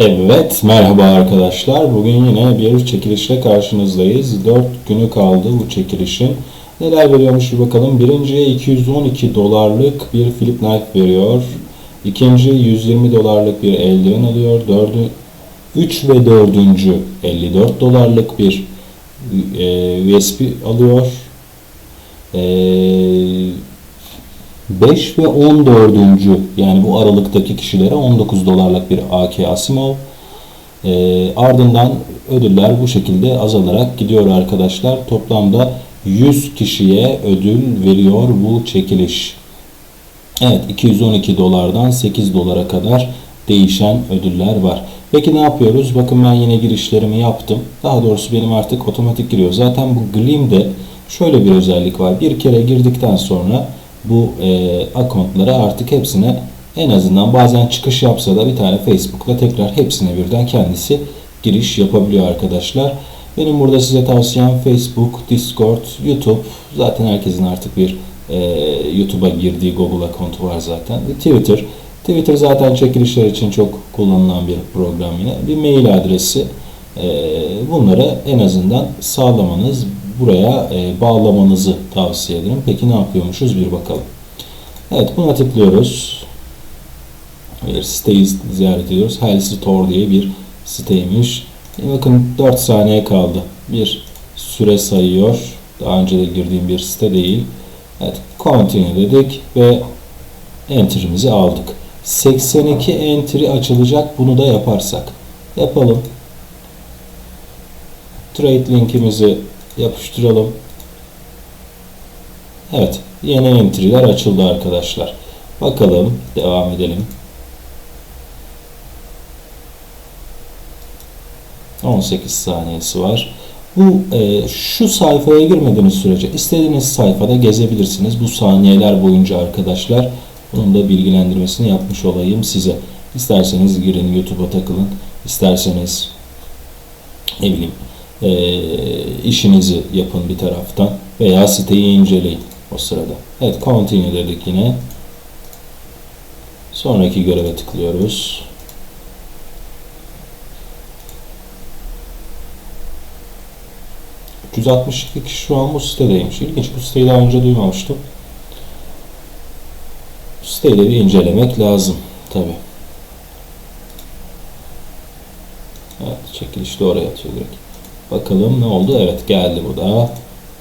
Evet, merhaba arkadaşlar. Bugün yine bir çekilişle karşınızdayız. 4 günü kaldı bu çekilişin. Neler veriyormuş bir bakalım. Birinciye 212 dolarlık bir Philip Knife veriyor. İkinci 120 dolarlık bir eldiven alıyor. Dördü, 3 ve dördüncü 54 dolarlık bir e, USB alıyor. E, 5 ve 14. yani bu aralıktaki kişilere 19 dolarlık bir AK Asimov. Ee, ardından ödüller bu şekilde azalarak gidiyor arkadaşlar. Toplamda 100 kişiye ödül veriyor bu çekiliş. Evet 212 dolardan 8 dolara kadar değişen ödüller var. Peki ne yapıyoruz? Bakın ben yine girişlerimi yaptım. Daha doğrusu benim artık otomatik giriyor. Zaten bu Gleam'de şöyle bir özellik var. Bir kere girdikten sonra bu e, accountlara artık hepsine en azından bazen çıkış yapsa da bir tane Facebook'la tekrar hepsine birden kendisi giriş yapabiliyor arkadaşlar. Benim burada size tavsiyem Facebook, Discord, YouTube. Zaten herkesin artık bir e, YouTube'a girdiği Google account'u var zaten. Twitter. Twitter zaten çekilişler için çok kullanılan bir program yine. Bir mail adresi. E, bunları en azından sağlamanız, buraya e, bağlamanızı tavsiye ederim. Peki ne yapıyormuşuz bir bakalım. Evet buna tıklıyoruz. Bir siteyi ziyaret ediyoruz. Hell diye bir siteymiş. E bakın 4 saniye kaldı. Bir süre sayıyor. Daha önce de girdiğim bir site değil. Evet continue dedik ve enter'imizi aldık. 82 entry açılacak bunu da yaparsak. Yapalım. Trade linkimizi yapıştıralım. Evet, yeni entry'ler açıldı arkadaşlar. Bakalım, devam edelim. 18 saniyesi var. Bu e, şu sayfaya girmediğiniz sürece istediğiniz sayfada gezebilirsiniz. Bu saniyeler boyunca arkadaşlar. Bunun da bilgilendirmesini yapmış olayım size. İsterseniz girin YouTube'a takılın. İsterseniz ne bileyim e, işinizi yapın bir taraftan veya siteyi inceleyin o sırada. Evet continue dedik yine. Sonraki göreve tıklıyoruz. ...362 kişi şu an bu sitedeymiş. İlginç bu siteyi daha önce duymamıştım. Bu siteyi de bir incelemek lazım. Tabi. Evet çekiliş de oraya atıyor direkt. Bakalım ne oldu? Evet geldi bu da.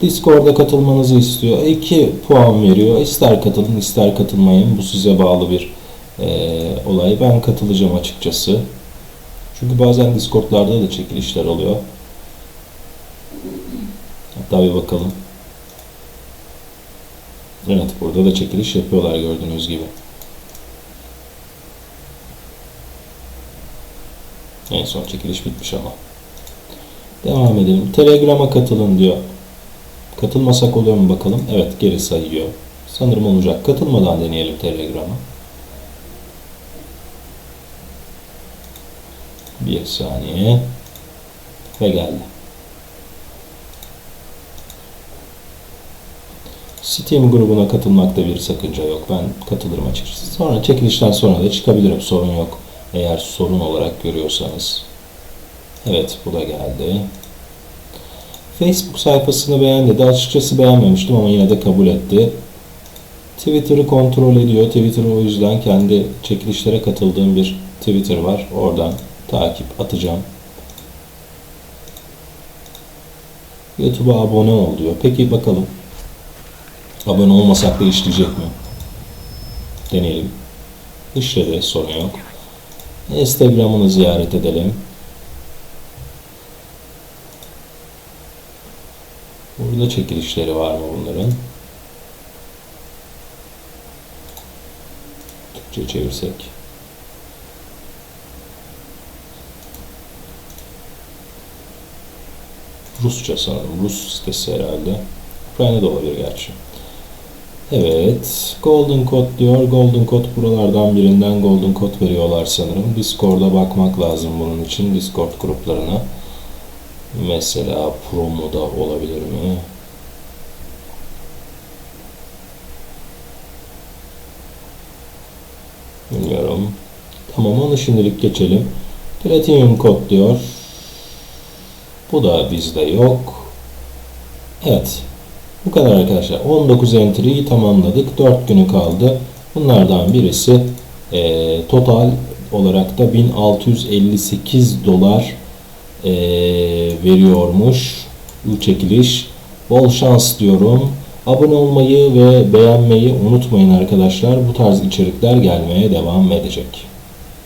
Discord'a katılmanızı istiyor. 2 puan veriyor. İster katılın ister katılmayın. Bu size bağlı bir e, olay. Ben katılacağım açıkçası. Çünkü bazen Discord'larda da çekilişler oluyor. Hatta bir bakalım. Evet burada da çekiliş yapıyorlar gördüğünüz gibi. En son çekiliş bitmiş ama. Devam edelim. Telegram'a katılın diyor. Katılmasak oluyor mu bakalım. Evet geri sayıyor. Sanırım olacak. Katılmadan deneyelim Telegram'a. Bir saniye. Ve geldi. Steam grubuna katılmakta bir sakınca yok. Ben katılırım açıkçası. Sonra çekilişten sonra da çıkabilirim. Sorun yok. Eğer sorun olarak görüyorsanız. Evet bu da geldi. Facebook sayfasını beğendi. Açıkçası beğenmemiştim ama yine de kabul etti. Twitter'ı kontrol ediyor. Twitter o yüzden kendi çekilişlere katıldığım bir Twitter var. Oradan takip atacağım. YouTube'a abone ol diyor. Peki bakalım. Abone olmasak da işleyecek mi? Deneyelim. İşledi sorun yok. Instagram'ını ziyaret edelim. Burada çekilişleri var mı bunların? Türkçe çevirsek. Rusça sanırım. Rus sitesi herhalde. Ukrayna'da olabilir gerçi. Evet. Golden Code diyor. Golden Code buralardan birinden Golden Code veriyorlar sanırım. Discord'a bakmak lazım bunun için. Discord gruplarına. Mesela promoda olabilir mi? Bilmiyorum. Tamam onu şimdilik geçelim. Platinum kod diyor. Bu da bizde yok. Evet. Bu kadar arkadaşlar. 19 entry'yi tamamladık. 4 günü kaldı. Bunlardan birisi e, total olarak da 1658 dolar e, veriyormuş bu çekiliş. Bol şans diyorum. Abone olmayı ve beğenmeyi unutmayın arkadaşlar. Bu tarz içerikler gelmeye devam edecek.